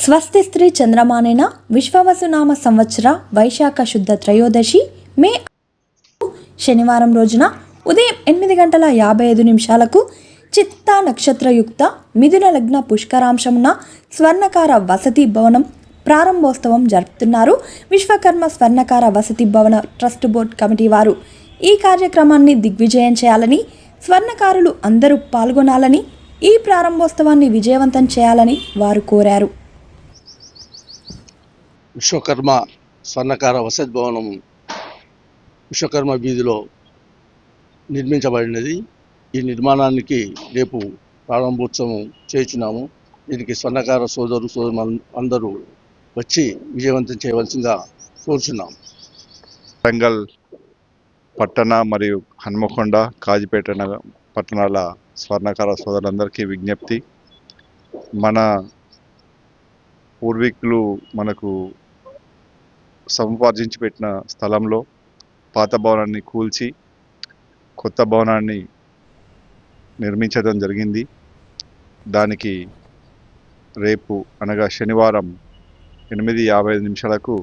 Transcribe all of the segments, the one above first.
స్వస్తి స్త్రీ చంద్రమానేన విశ్వవసునామ సంవత్సర వైశాఖ శుద్ధ త్రయోదశి మే శనివారం రోజున ఉదయం ఎనిమిది గంటల యాభై ఐదు నిమిషాలకు చిత్తా నక్షత్రయుక్త మిథున లగ్న పుష్కరాంశమున స్వర్ణకార వసతి భవనం ప్రారంభోత్సవం జరుపుతున్నారు. విశ్వకర్మ స్వర్ణకార వసతి భవన ట్రస్ట్ బోర్డ్ కమిటీ వారు ఈ కార్యక్రమాన్ని దిగ్విజయం చేయాలని స్వర్ణకారులు అందరూ పాల్గొనాలని ఈ ప్రారంభోత్సవాన్ని విజయవంతం చేయాలని వారు కోరారు. విశ్వకర్మ స్వర్ణకార వసతి భవనం విశ్వకర్మ వీధిలో నిర్మించబడినది. ఈ నిర్మాణానికి రేపు ప్రారంభోత్సవం చేయుచున్నాము దీనికి స్వర్ణకార సోదరు సోదరు అందరూ వచ్చి విజయవంతం చేయవలసిందిగా కోరుచున్నాం. వరంగల్ పట్టణ మరియు హన్మకొండ కాజిపేట పట్టణాల స్వర్ణకార సోదరులందరికీ విజ్ఞప్తి. మన పూర్వీకులు మనకు సముపార్జించి పెట్టిన స్థలంలో పాత భవనాన్ని కూల్చి కొత్త భవనాన్ని నిర్మించడం జరిగింది. దానికి రేపు అనగా శనివారం ఎనిమిది యాభై ఐదు నిమిషాలకు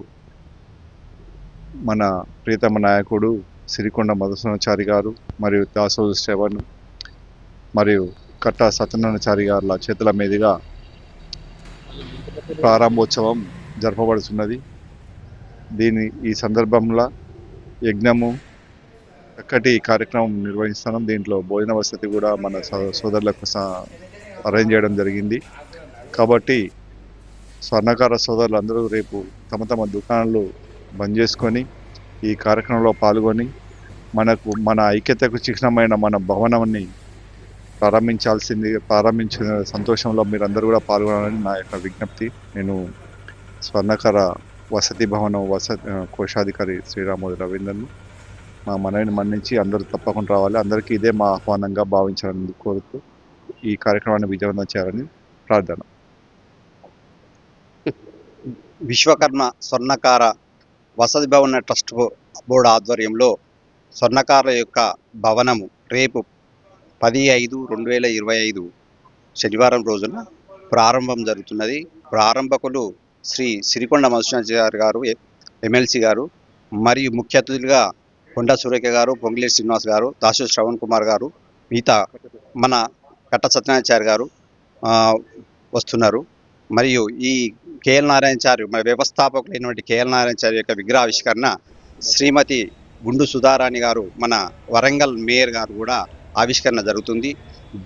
మన ప్రియతమ నాయకుడు సిరికొండ మధుసనాచారి గారు మరియు దాసోజు శ్రవణ్ మరియు కట్టా సత్యనారాయణచారి గారుల చేతుల మీదుగా ప్రారంభోత్సవం జరపబడుతున్నది. దీని ఈ సందర్భంలో యజ్ఞము చక్కటి కార్యక్రమం నిర్వహిస్తున్నాం. దీంట్లో భోజన వసతి కూడా మన సో- సోదరులకు స- అరేంజ్ చేయడం జరిగింది. కాబట్టి స్వర్ణకార సోదరులు అందరూ రేపు తమ తమ దుకాణాలు బంద్ చేసుకొని ఈ కార్యక్రమంలో పాల్గొని మనకు మన ఐక్యతకు చిహ్నమైన మన భవనాన్ని ప్రారంభించాల్సింది ప్రారంభించిన సంతోషంలో మీరందరూ కూడా పాల్గొనాలని నా యొక్క విజ్ఞప్తి. నేను స్వర్ణకర వసతి భవనం వసతి కోశాధికారి శ్రీరామోది రవీందర్ను మా మనవిని మన్నించి అందరూ తప్పకుండా రావాలి. అందరికీ ఇదే మా ఆహ్వానంగా భావించాలని కోరుతూ ఈ కార్యక్రమాన్ని విజయవంతం చేయాలని ప్రార్థన. విశ్వకర్మ స్వర్ణకార వసతి భవన ట్రస్ట్ బోర్డు ఆధ్వర్యంలో స్వర్ణకారుల యొక్క భవనము రేపు పది ఐదు రెండు వేల ఇరవై ఐదు శనివారం రోజున ప్రారంభం జరుగుతున్నది. ప్రారంభకులు శ్రీ సిరికొండ మధుసూనాచారి గారు ఎమ్మెల్సీ గారు మరియు ముఖ్య అతిథులుగా కొండ సురేఖ గారు పొంగిలేటి శ్రీనివాస్ గారు దాసు శ్రవణ్ కుమార్ గారు మిగతా మన కట్ట సత్యనారాయణచారి గారు వస్తున్నారు. మరియు ఈ కేఎల్ నారాయణచారి మన వ్యవస్థాపకులైనటువంటి కేఎల్ నారాయణచారి యొక్క విగ్రహావిష్కరణ శ్రీమతి గుండు సుధారాణి గారు మన వరంగల్ మేయర్ గారు కూడా ఆవిష్కరణ జరుగుతుంది.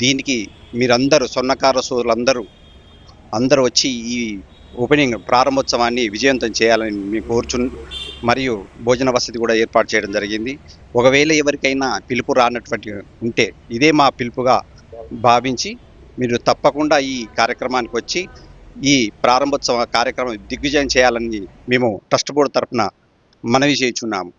దీనికి మీరందరూ సొన్నకార సోదరులందరూ అందరూ వచ్చి ఈ ఓపెనింగ్ ప్రారంభోత్సవాన్ని విజయవంతం చేయాలని మేము కోరుచు మరియు భోజన వసతి కూడా ఏర్పాటు చేయడం జరిగింది. ఒకవేళ ఎవరికైనా పిలుపు రానటువంటి ఉంటే ఇదే మా పిలుపుగా భావించి మీరు తప్పకుండా ఈ కార్యక్రమానికి వచ్చి ఈ ప్రారంభోత్సవ కార్యక్రమం దిగ్విజయం చేయాలని మేము ట్రస్ట్ బోర్డు తరఫున మనవి చేయించున్నాము.